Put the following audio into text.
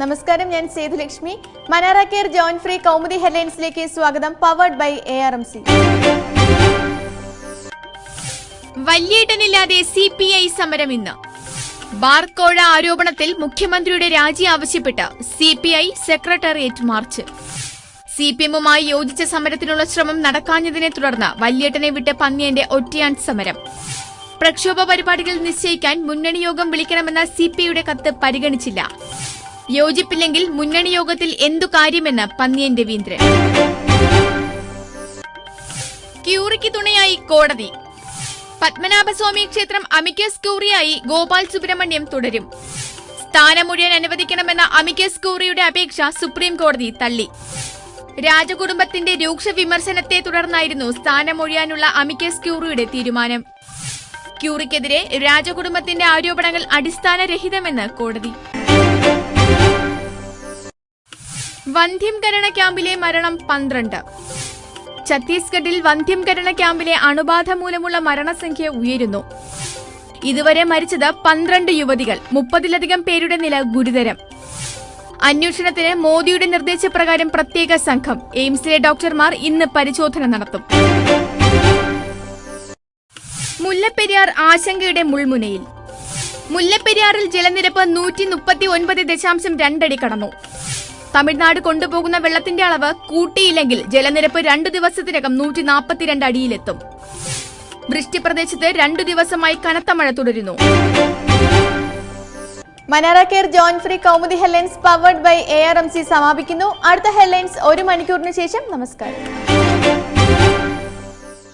നമസ്കാരം ഞാൻ സേതുലക്ഷ്മി. മനാറ കെയർ ജോയിൻ ഫ്രീ കൗമുദി ഹെഡ്ലൈൻസിലേക്ക് സ്വാഗതം powered by A R M C വല്യേട്ടനില്ലാതെ C P I സമരം ഇന്ന്. ബാർക്കോഴ ആരോപണത്തിൽ മുഖ്യമന്ത്രിയുടെ രാജി ആവശ്യപ്പെട്ട് C P I secretariat march. C P എമ്മുമായി യോജിച്ച സമരത്തിനുള്ള ശ്രമം നടക്കാഞ്ഞതിനെ തുടർന്ന് വല്യേട്ടനെ വിട്ട് പന്നിയന്റെ ഒറ്റയാൻ സമരം. പ്രക്ഷോഭ പരിപാടികൾ നിശ്ചയിക്കാൻ മുന്നണി യോഗം വിളിക്കണമെന്ന സി പി ഐയുടെ കത്ത് പരിഗണിച്ചില്ല. യോജിപ്പില്ലെങ്കിൽ മുന്നണി യോഗത്തിൽ എന്തു കാര്യമെന്ന് പന്നിയൻ രവീന്ദ്രൻ. ക്യൂറിക്ക് തുണയായി കോടതി. പത്മനാഭസ്വാമി ക്ഷേത്രം അമിക്കസ് ക്യൂറിയായി ഗോപാൽ സുബ്രഹ്മണ്യം തുടരും. സ്ഥാനം മുഴുവൻ അനുവദിക്കണമെന്ന അമിക്കസ് ക്യൂറിയുടെ അപേക്ഷ സുപ്രീം കോടതി തള്ളി. രാജകുടുംബത്തിന്റെ രൂക്ഷ വിമർശനത്തെ തുടർന്നായിരുന്നു സ്ഥാനമൊഴിയാനുള്ള അമിക്കസ് ക്യൂറിയുടെ തീരുമാനം. ക്യൂറിക്കെതിരെ രാജകുടുംബത്തിന്റെ ആരോപണങ്ങൾ അടിസ്ഥാനരഹിതമെന്ന് കോടതി. വന്ധ്യംകരണ ക്യാമ്പിലെ മരണം പന്ത്രണ്ട്. ഛത്തീസ്ഗഡിൽ വന്ധ്യംകരണ ക്യാമ്പിലെ അണുബാധ മൂലമുള്ള മരണസംഖ്യ ഉയരുന്നു. ഇതുവരെ മരിച്ചത് പന്ത്രണ്ട് യുവതികൾ മുപ്പതിലധികം പേരുടെ നില ഗുരുതരം. അന്വേഷണത്തിന് മോദിയുടെ നിർദ്ദേശപ്രകാരം പ്രത്യേക സംഘം എയിംസിലെ ഡോക്ടർമാർ ഇന്ന് പരിശോധന നടത്തും. മുല്ലപ്പെരിയാർ ആശങ്കയുടെ മുൾമുനയിൽ മുല്ലപ്പെരിയാറിൽ ജലനിരപ്പ് നൂറ്റി മുപ്പത്തി ഒൻപത് ദശാംശം രണ്ടടി കടന്നു. തമിഴ്നാട് കൊണ്ടുപോകുന്ന വെള്ളത്തിന്റെ അളവ് കൂട്ടിയില്ലെങ്കിൽ ജലനിരപ്പ് രണ്ടു ദിവസത്തിനകം നൂറ്റി നാൽപ്പത്തിരണ്ട് അടിയിലെത്തും വൃഷ്ടിപ്രദേശത്ത് രണ്ടു ദിവസമായി കനത്ത മഴ തുടരുന്നു. മനാറ care joint free Kaumudi headlines powered by A R M C സമാപിക്കുന്നു. അടുത്ത ഹെഡ്ലൈൻസ് ഒരു മണിക്കൂറിന് ശേഷം. നമസ്കാരം.